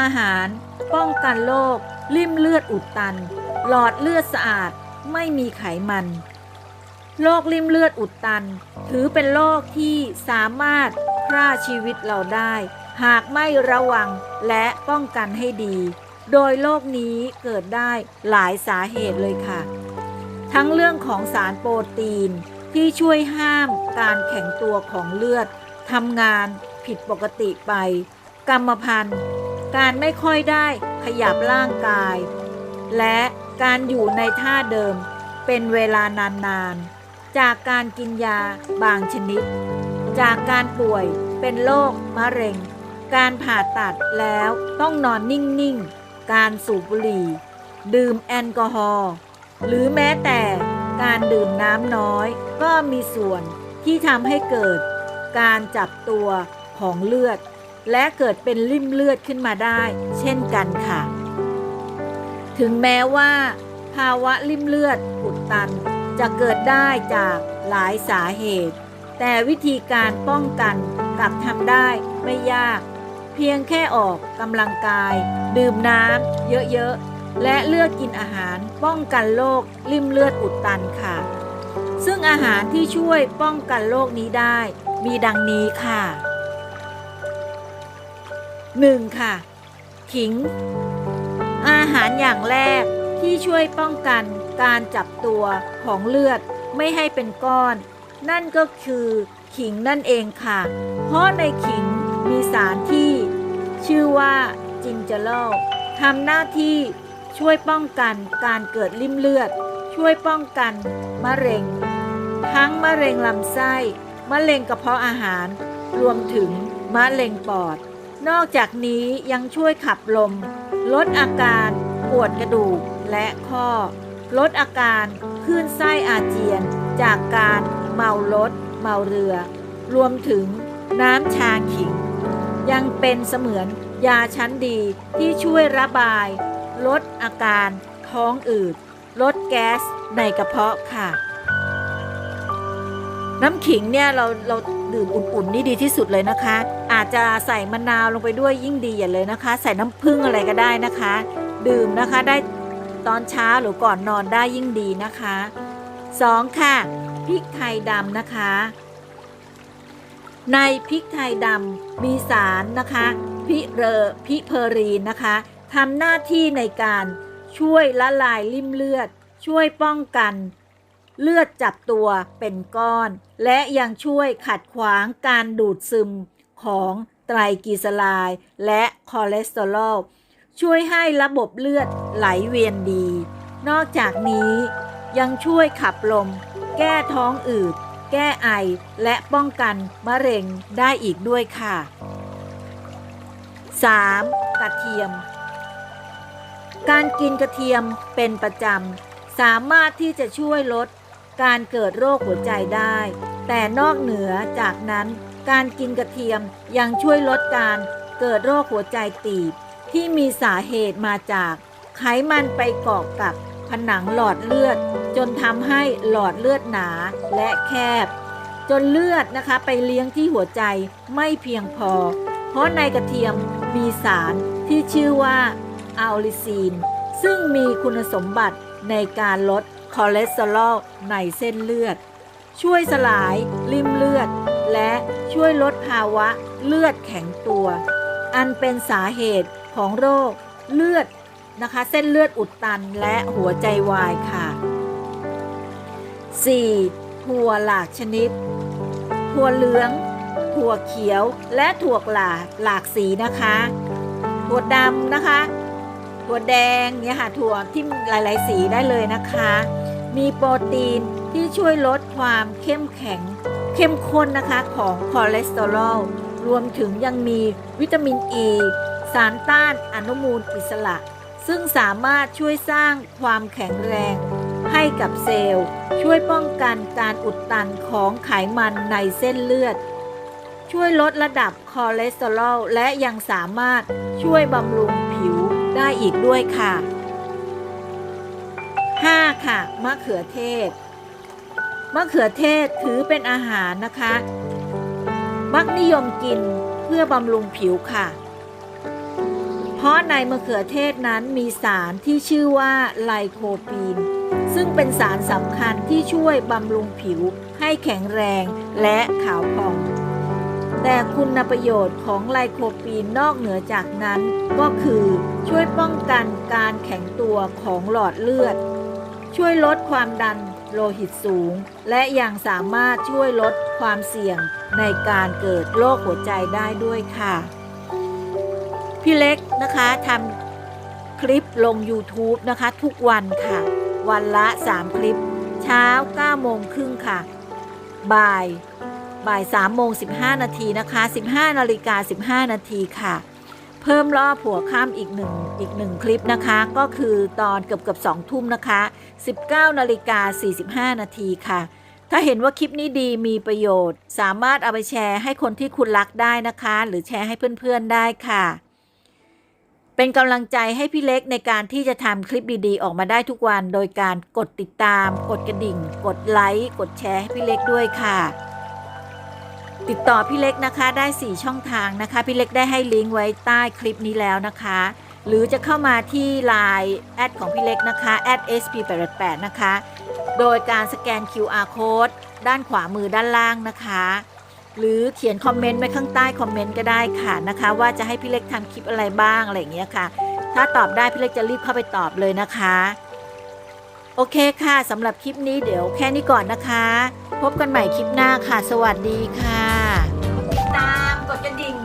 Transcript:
อาหาร ป้องกันโรคลิ่มเลือดอุดตัน หลอดเลือดสะอาดไม่มีไขมันโรคลิ่มเลือดอุดตัน ถือเป็นโรคที่สามารถฆ่าชีวิตเราได้ หากไม่ระวังและป้องกันให้ดี โดยโรคนี้เกิดได้หลายสาเหตุเลยค่ะ ทั้งเรื่องของสารโปรตีนที่ช่วยห้ามการแข็งตัวของเลือดทำงานผิดปกติไป กรรมพันธุ์ การไม่ค่อยได้ขยับร่างกาย และการอยู่ในท่าเดิมเป็นเวลานานๆ จากการกินยาบางชนิด จากการป่วยเป็นโรคมะเร็ง การผ่าตัดแล้วต้องนอนนิ่งๆ การสูบบุหรี่ ดื่มแอลกอฮอล์หรือแม้แต่การดื่มน้ำน้อยก็มีส่วนที่ทำให้เกิด การจับตัวของเลือด และเกิดเป็นริ่มเลือดขึ้นมาได้ เช่นกันค่ะ ถึงแม้ว่า ภาวะริ่มเลือดอุดตันจะเกิดได้จากหลายสาเหตุ แต่วิธีการป้องกันกลับทำได้ไม่ยาก เพียงแค่ออกกำลังกาย ดื่มน้ำเยอะๆ และเลือกกินอาหารป้องกันโรคริ่มเลือดอุดตันค่ะ ซึ่งอาหารที่ช่วยป้องกันโรคนี้ได้ มีดังนี้ค่ะ 1. ค่ะ ขิง อาหารอย่างแรกที่ช่วยป้องกันการจับตัวของเลือดไม่ให้เป็นก้อน นั่นก็คือขิงนั่นเองค่ะ เพราะในขิงมีสารที่ ชื่อว่าจินเจโลทำหน้าที่ช่วยป้องกันการเกิดริ่มเลือด ช่วยป้องกันมะเร็ง ทั้งมะเร็งลำไส้ มะเร็งกระเพาะอาหาร รวมถึงมะเร็งปอด นอกจากนี้ยังช่วยขับลม ลดอาการปวดกระดูกและข้อ ลดอาการคลื่นไส้อาเจียน จากการเมารถ เมาเรือ รวมถึงน้ำชาขิง ยังเป็นเสมือนยาชั้นดีที่ช่วยระบาย ลดอาการท้องอืด ลดแก๊สในกระเพาะค่ะ น้ำขิงเนี่ยเราเราดื่มอุ่นๆนี่ดีที่สุดเลยนะคะ อาจจะใส่มะนาวลงไปด้วยยิ่งดีอย่าเลยนะคะ ใส่น้ำผึ้งอะไรก็ได้นะคะ ดื่มนะคะได้ตอนเช้าหรือก่อนนอนได้ยิ่งดีนะคะ 2. ค่ะพริกไทยดำนะคะ ในพริกไทยดำมีสารนะคะพิเรพิเพอรีนนะคะทำหน้าที่ในการช่วยละลายริ่มเลือด ช่วยป้องกัน เลือดจับตัวเป็นก้อน และยังช่วยขัดขวางการดูดซึมของไตรกลีเซอไรด์และคอเลสเตอรอลช่วยให้ระบบเลือดไหลเวียนดี นอกจากนี้ยังช่วยขับลม แก้ท้องอืด แก้ไอ และป้องกันมะเร็งได้อีกด้วยค่ะ 3. กระเทียม การกินกระเทียมเป็นประจำ สามารถที่จะช่วยลด การเกิดโรคหัวใจได้ แต่นอกเหนือจากนั้น การกินกระเทียมยังช่วยลดการเกิดโรคหัวใจตีบ ที่มีสาเหตุมาจากไขมันไปเกาะกับผนังหลอดเลือด จนทำให้หลอดเลือดหนาและแคบ จนเลือดนะคะไปเลี้ยงที่หัวใจไม่เพียงพอ เพราะในกระเทียมมีสารที่ชื่อว่าอัลลิซีน ซึ่งมีคุณสมบัติในการลด คอเลสเตอรอลในเส้นเลือด ช่วยสลายริ่มเลือด และช่วยลดภาวะเลือดแข็งตัว อันเป็นสาเหตุของโรคเลือดนะคะ เส้นเลือดอุดตันและหัวใจวายค่ะ 4. ถั่วหลากชนิด ถั่วเหลือง ถั่วเขียวและถั่วหลากหลากสีนะคะ ถั่วดำนะคะ ถั่วแดงเนี่ยค่ะถั่วที่หลาย ๆ สีได้เลยนะคะ มีโปรตีนที่ช่วยลดความเข้มแข็ง เข้มข้นนะคะของคอเลสเตอรอล รวมถึงยังมีวิตามินอ e, ีสารต้านอนุมูลอิสระ ซึ่งสามารถช่วยสร้างความแข็งแรง ให้กับเซลล์ ช่วยป้องกันการอุดตันของไขมันในเส้นเลือด ช่วยลดระดับคอเลสเตอรอลและยังสามารถช่วยบำรุงผิวได้อีกด้วยค่ะ ค่ะมะเขือเทศ มะเขือเทศถือเป็นอาหารนะคะ มักนิยมกินเพื่อบำรุงผิวค่ะเพเพราะในมะเขือเทศนั้นมีสารที่ชื่อว่าไลโคปีน ซึ่งเป็นสารสำคัญที่ช่วยบำรุงผิวให้แข็งแรงและขาวผ่อง แต่คุณประโยชน์ของไลโคปีนนอกเหนือจากนั้นก็คือช่วยป้องกันการแข็งตัวของหลอดเลือด ช่วยลดความดันโลหิตสูง และยังสามารถช่วยลดความเสี่ยงในการเกิดโรคหัวใจได้ด้วยค่ะ พี่เล็กนะคะทำคลิปลง YouTube นะคะ ทุกวันค่ะ วันละ 3 คลิป เช้า9โมงครึ่งค่ะ บ่ายบ่าย3โมง15 นาทีนะคะ 15นาฬิกา15 นาทีค่ะ เพิ่มรอบหัวข้ามอีกหนึ่งอีกหนึ่งคลิปนะคะ ก็คือตอนเกือบเกือบ2ทุ่มนะคะ 19นาฬิกา45 นาทีค่ะ ถ้าเห็นว่าคลิปนี้ดีมีประโยชน์ สามารถเอาไปแชร์ให้คนที่คุณรักได้นะคะ หรือแชร์ให้เพื่อนๆได้ค่ะ เป็นกำลังใจให้พี่เล็กในการที่จะทำคลิปดีๆ ออกมาได้ทุกวัน โดยการกดติดตาม กดกระดิ่ง กดไลค์กดแชร์ให้พี่เล็กด้วยค่ะ ติดต่อพี่เล็กนะคะได้ 4 ช่องทางนะคะ พี่เล็กได้ให้ลิงก์ไว้ใต้คลิปนี้แล้วนะคะ หรือจะเข้ามาที่ Line แอดของพี่เล็กนะคะ @sp88 นะคะ โดยการสแกน QR code ด้านขวามือด้านล่างนะคะ หรือเขียนคอมเมนต์ไว้ข้างใต้คอมเมนต์ก็ได้ค่ะนะคะ ว่าจะให้พี่เล็กทำคลิปอะไรบ้างอะไรอย่างเงี้ยค่ะ ถ้าตอบได้พี่เล็กจะรีบเข้าไปตอบเลยนะคะโอเคค่ะสำหรับคลิปนี้เดี๋ยวแค่นี้ก่อนนะคะ พบกันใหม่คลิปหน้าค่ะ สวัสดีค่ะ